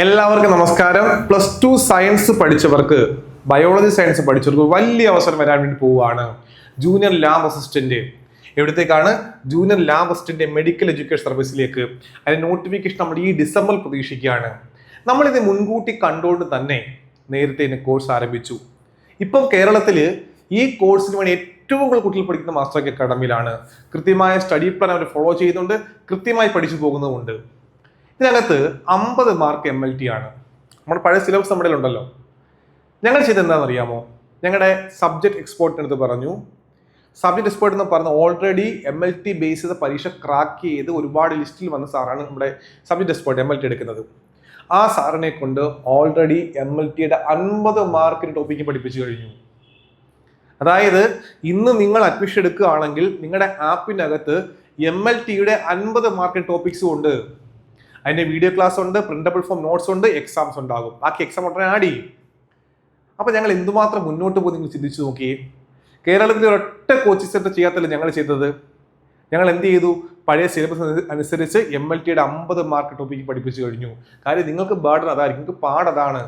എല്ലാവർക്കും നമസ്കാരം. Plus two science പഠിച്ചവർക്ക് ബയോളജി സയൻസ് പഠിച്ചവർക്ക് വലിയ അവസരം വരാൻ വേണ്ടി പോവുകയാണ് junior lab assistant എവിടത്തേക്കാണ്? Junior lab assistant medical education സർവീസിലേക്ക് അതിന്റെ നോട്ടിഫിക്കേഷൻ നമ്മൾ ഈ ഡിസംബർ പ്രതീക്ഷിക്കുകയാണ്. നമ്മളിത് മുൻകൂട്ടി കണ്ടുകൊണ്ട് തന്നെ നേരത്തെ ഇതിന് കോഴ്സ് ആരംഭിച്ചു. ഇപ്പം കേരളത്തിൽ ഈ കോഴ്സിന് വേണ്ടി ഏറ്റവും കൂടുതൽ കുട്ടികൾ പഠിക്കുന്ന മാസ്റ്റർ അക്കാഡമിയിലാണ് കൃത്യമായ സ്റ്റഡി പ്ലാൻ അവർ ഫോളോ ചെയ്യുന്നുണ്ട്. കൃത്യമായി പഠിച്ചു പോകുന്നതുമുണ്ട് ഇതിനകത്ത് അമ്പത് മാർക്ക് എം എൽ ടി ആണ്. നമ്മുടെ പഴയ സിലബസ് നമ്മുടെ ഉണ്ടല്ലോ ഞങ്ങൾ ചെയ്തെന്താണെന്ന് അറിയാമോ ഞങ്ങളുടെ സബ്ജക്ട് എക്സ്പോർട്ടിന് അടുത്ത് പറഞ്ഞു. സബ്ജക്ട് എക്സ്പോർട്ട് എന്ന് പറഞ്ഞ already M L T base ചെയ്ത പരീക്ഷ ക്രാക്ക് ചെയ്ത് ഒരുപാട് ലിസ്റ്റിൽ വന്ന സാറാണ് നമ്മുടെ subject expert M L T എടുക്കുന്നത്. ആ സാറിനെ കൊണ്ട് ഓൾറെഡി എം എൽ ടിയുടെ അൻപത് മാർക്കിന് ടോപ്പിക്ക് പഠിപ്പിച്ചു കഴിഞ്ഞു. അതായത് ഇന്ന് നിങ്ങൾ അഡ്മിഷൻ എടുക്കുകയാണെങ്കിൽ നിങ്ങളുടെ ആപ്പിനകത്ത് എം എൽ ടിയുടെ അൻപത് മാർക്കിന് ടോപ്പിക്സും ഉണ്ട്. അതിന്റെ വീഡിയോ ക്ലാസ് ഉണ്ട് പ്രിന്റബിൾ ഫോം നോട്ട്സ് ഉണ്ട് എക്സാംസ് ഉണ്ടാകും. ബാക്കി എക്സാം ഉടനെ ആഡ് ചെയ്യും. അപ്പോൾ ഞങ്ങൾ എന്തുമാത്രം മുന്നോട്ട് പോയി നിങ്ങൾ ചിന്തിച്ചു നോക്കി കേരളത്തിൽ ഒരൊറ്റ കോച്ചിങ് സെന്റർ ചെയ്യാത്തല്ല ഞങ്ങൾ ചെയ്തത്? ഞങ്ങൾ എന്ത് ചെയ്തു? പഴയ സിലബസ് അനുസരിച്ച് എം എൽ ടിയുടെ അമ്പത് മാർക്ക് ടോപ്പിക്ക് പഠിപ്പിച്ചു കഴിഞ്ഞു. കാര്യം നിങ്ങൾക്ക് ബേർഡൻ അതായിരിക്കും. നിങ്ങൾക്ക് പാടതാണ്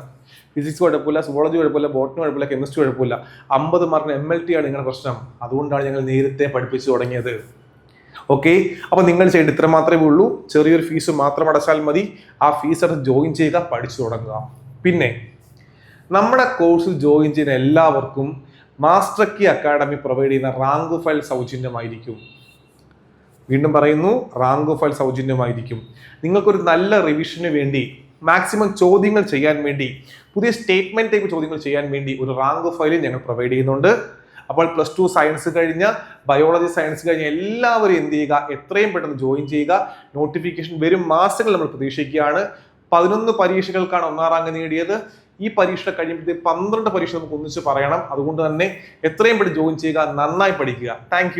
ഫിസിക്സ് കുഴപ്പമില്ല സുവോളജി കുഴപ്പമില്ല ബോട്ടണി കുഴപ്പമില്ല കെമിസ്ട്രി കുഴപ്പമില്ല. അമ്പത് മാർക്കിന് എം എൽ ടി ആണ് നിങ്ങളുടെ പ്രശ്നം. അതുകൊണ്ടാണ് ഞങ്ങൾ നേരത്തെ പഠിപ്പിച്ചു തുടങ്ങിയത്. ഓക്കെ അപ്പോൾ നിങ്ങൾ ചെയ്യേണ്ടത് ഇത്ര മാത്രമേ ഉള്ളൂ. ചെറിയൊരു ഫീസ് മാത്രം അടച്ചാൽ മതി. ആ ഫീസ് അടച്ച് ജോയിൻ ചെയ്യുക പഠിച്ചു തുടങ്ങുക. പിന്നെ നമ്മുടെ കോഴ്സ് ജോയിൻ ചെയ്യുന്ന എല്ലാവർക്കും മാസ്റ്റർ കി അക്കാഡമി പ്രൊവൈഡ് ചെയ്യുന്ന റാങ്ക് ഫയൽ സൗജന്യമായിരിക്കും. വീണ്ടും പറയുന്നു റാങ്ക് ഫയൽ സൗജന്യമായിരിക്കും. നിങ്ങൾക്കൊരു നല്ല റിവിഷന് വേണ്ടി മാക്സിമം ചോദ്യങ്ങൾ ചെയ്യാൻ വേണ്ടി പുതിയ സ്റ്റേറ്റ്മെന്റ് ടൈപ്പ് ചോദ്യങ്ങൾ ചെയ്യാൻ വേണ്ടി ഒരു റാങ്ക് ഫയൽ ഞങ്ങൾ പ്രൊവൈഡ് ചെയ്യുന്നുണ്ട്. അപ്പോൾ പ്ലസ് ടു സയൻസ് കഴിഞ്ഞ ബയോളജി സയൻസ് കഴിഞ്ഞ എല്ലാവരും എന്ത് ചെയ്യുക? എത്രയും പെട്ടെന്ന് ജോയിൻ ചെയ്യുക. നോട്ടിഫിക്കേഷൻ വരും. മാസങ്ങൾ നമ്മൾ പ്രതീക്ഷിക്കുകയാണ്. പതിനൊന്ന് പരീക്ഷകൾക്കാണ് ഒന്നാം റാങ്ക് നേടിയത്. ഈ പരീക്ഷ കഴിയുമ്പോഴത്തേക്ക് പന്ത്രണ്ട് പരീക്ഷ നമുക്ക് ഒന്നിച്ച് പറയണം. അതുകൊണ്ട് തന്നെ എത്രയും പെട്ടെന്ന് ജോയിൻ ചെയ്യുക. നന്നായി പഠിക്കുക. താങ്ക്